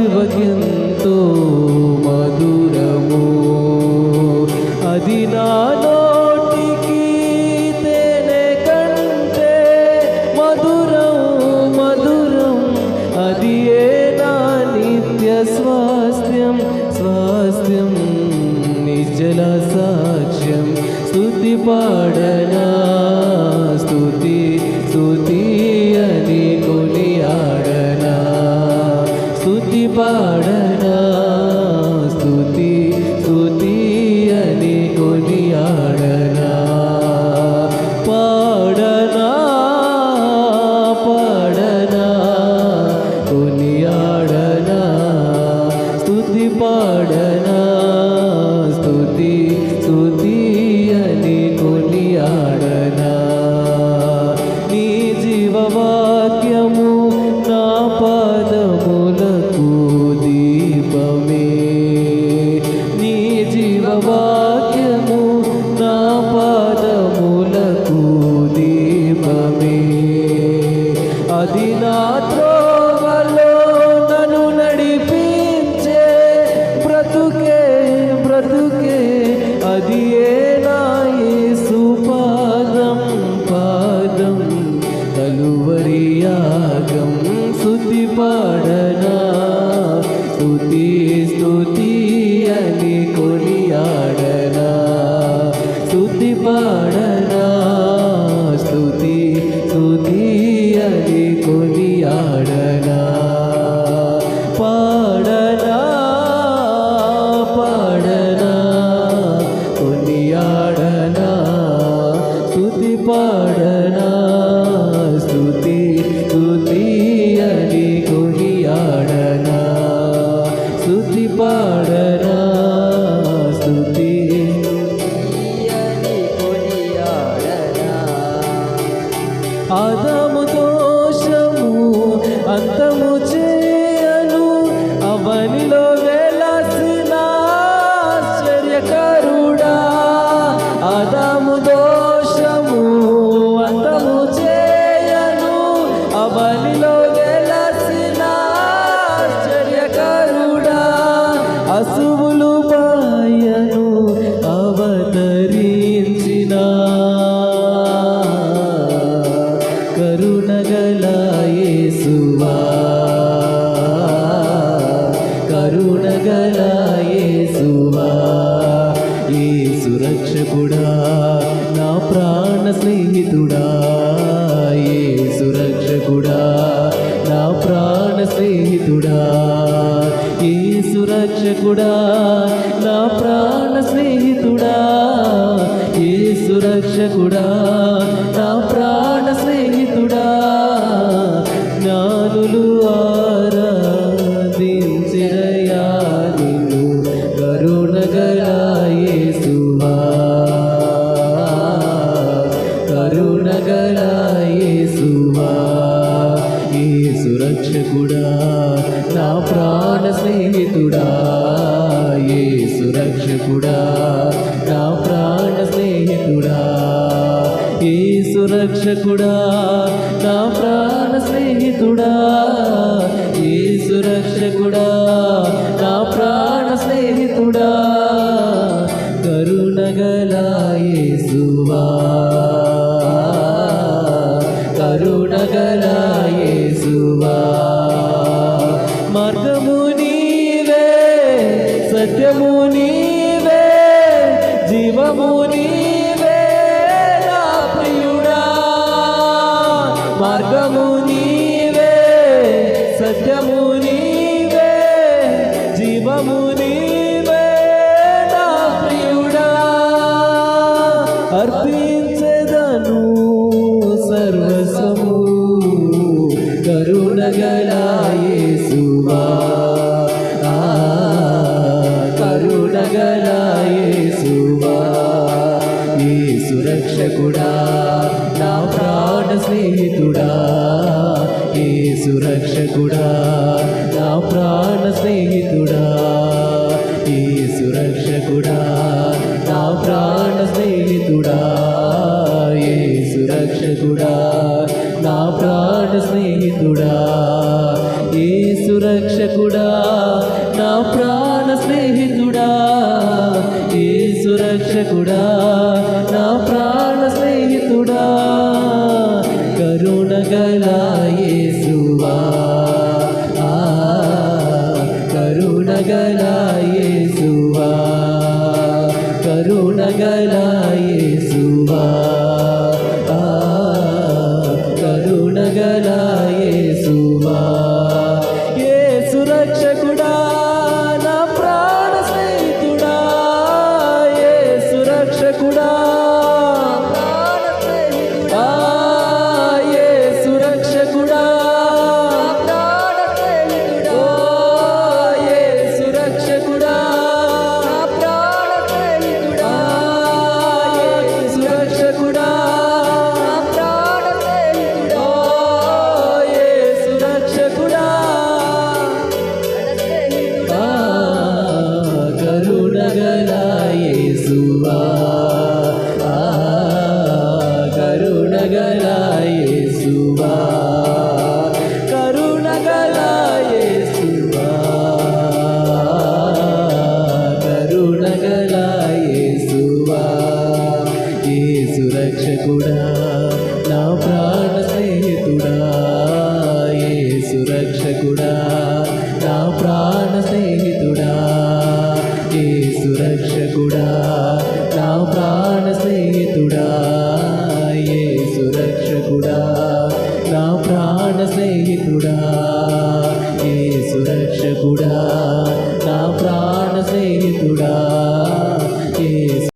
జివకెంతో మధురము. అది నా వాక్యము నా పాదములకు దీపమే అది నా త్రోవలో నన్ను నడిపించే. బ్రతుకే బ్రతుకే అది ఏ నా యేసు పాదం పాదం. కలువరి యాగం పాడనా స్తుతి స్తుతి ఆదాము దోషము అంతము చేయను అవనిలో కరుణగల యేసువా యేసు రక్షకుడా నా ప్రాణ స్నేహితుడా. ఏ సురక్షకుడా నా ప్రాణ స్నేహితుడా. ఏ సురక్షకుడా నా ప్రాణ స్నేహితుడా. ఏ సురక్షకుడా నా ప్రాణ స్నేహితుడా. జ్ఞానులు ఆ స్నేహితుడా ఏ సురక్షకుడా నా ప్రాణ స్నేహితుడా ఏ సురక్షకుడా నా ప్రాణ స్నేహితుడా ఏ సురక్షకుడా నా ప్రాణ స్నేహితుడా కరుణగల యేసువా రక్షకుడా నా ప్రాణ స్నేహితుడా. యేసు రక్షకుడా నా ప్రాణ స్నేహితుడా. కరుణగలా